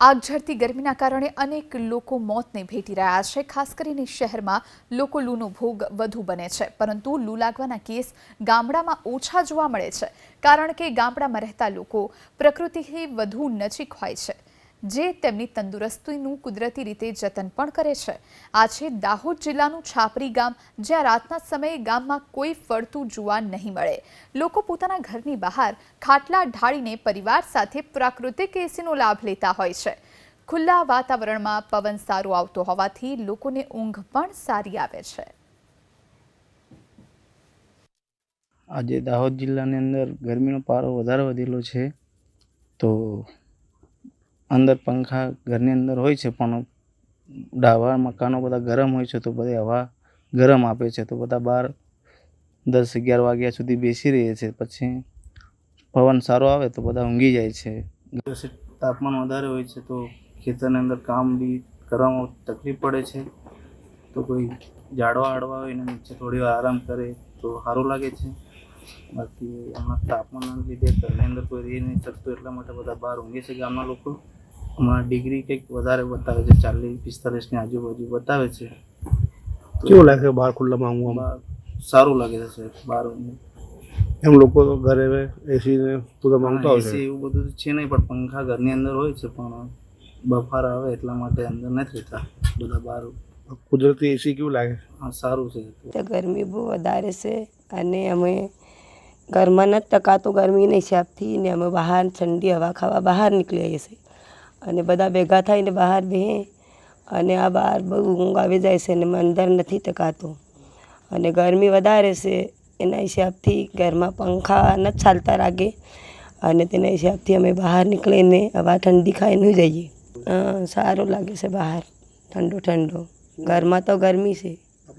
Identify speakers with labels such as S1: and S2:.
S1: આગ ઝરતી ગરમીના કારણે અનેક લોકો મોતને ભેટી રહ્યા છે. ખાસ કરીને શહેરમાં લોકો લૂનો ભોગ વધુ બને છે. પરંતુ લૂ લાગવાના કેસ ગામડામાં ઓછા જોવા મળે છે. કારણ કે ગામડામાં રહેતા લોકો પ્રકૃતિથી વધુ નજીક હોય છે. જે તેમની તંદુરસ્તીનું કુદરતી રીતે જતન પણ કરે છે. આ છે દાહોદ જિલ્લાનું છાપરી ગામ, જ્યાં રાતના સમયે ગામમાં કોઈ ફરતું જોવા નહીં મળે. લોકો પોતાના ઘરની બહાર ખાટલા ઢાળીને પરિવાર સાથે પ્રાકૃતિક એસીનો લાભ લેતા હોય છે. ખુલ્લા વાતાવરણમાં પવન સારો આવતો હોવાથી લોકોને ઊંઘ પણ સારી આવે છે.
S2: આજે દાહોદ જિલ્લાની અંદર ગરમીનો પારો વધારે વધેલો છે, તો અંદર પંખા ઘરની અંદર હોય છે, પણ ડાબા મકાનો બધા ગરમ હોય છે, તો બધી હવા ગરમ આપે છે, તો બધા બહાર દસ અગિયાર વાગ્યા સુધી બેસી રહીએ છે. પછી પવન સારો આવે તો બધા ઊંઘી જાય છે. તાપમાન વધારે હોય છે, તો ખેતરની અંદર કામ બી કરવામાં તકલીફ પડે છે. તો કોઈ ઝાડવા આડવા હોય ને નીચે થોડી આરામ કરે તો સારું લાગે છે. બાકી હમણાં તાપમાનના લીધે ઘરની અંદર કોઈ રહી નહીં શકતું એટલા માટે બધા બહાર ઊંઘે છે ગામના લોકો. હમણાં ડિગ્રી કંઈક વધારે બતાવે છે ચાલીસ પિસ્તાલીસની આજુબાજુ બતાવે છે.
S3: કેવું લાગે છે બહાર ખુલ્લામાં ઊંઘવામાં?
S2: સારું લાગે છે સાહેબ બહાર.
S3: એમ લોકો તો ઘરે એસી ને પૂરા માંગતા હોય છે.
S2: એવું બધું છે નહીં પણ પંખા ઘરની અંદર હોય છે પણ બફાર આવે એટલા માટે અંદર નથી રહેતા બધા બહાર.
S3: કુદરતી એસી કેવું લાગે?
S2: હા, સારું છે.
S4: તો ગરમી બહુ વધારે છે અને અમે ઘરમાં નથી ટકાતો, ગરમીના હિસાબથી ને અમે બહાર ઠંડી હવા ખાવા બહાર નીકળી આવીએ છીએ અને બધા ભેગા થઈને બહાર બેહે અને આ બહાર બહુ ઊંઘ આવી જાય છે અને અંદર નથી ટકાતું. અને ગરમી વધારે છે, એના હિસાબથી ઘરમાં પંખા નથી ચાલતા રાખે અને તેના હિસાબથી અમે બહાર નીકળીને હવા ઠંડી ખાઈને જઈએ. સારું લાગે છે બહાર ઠંડુ ઠંડુ ઘરમાં તો ગરમી છે.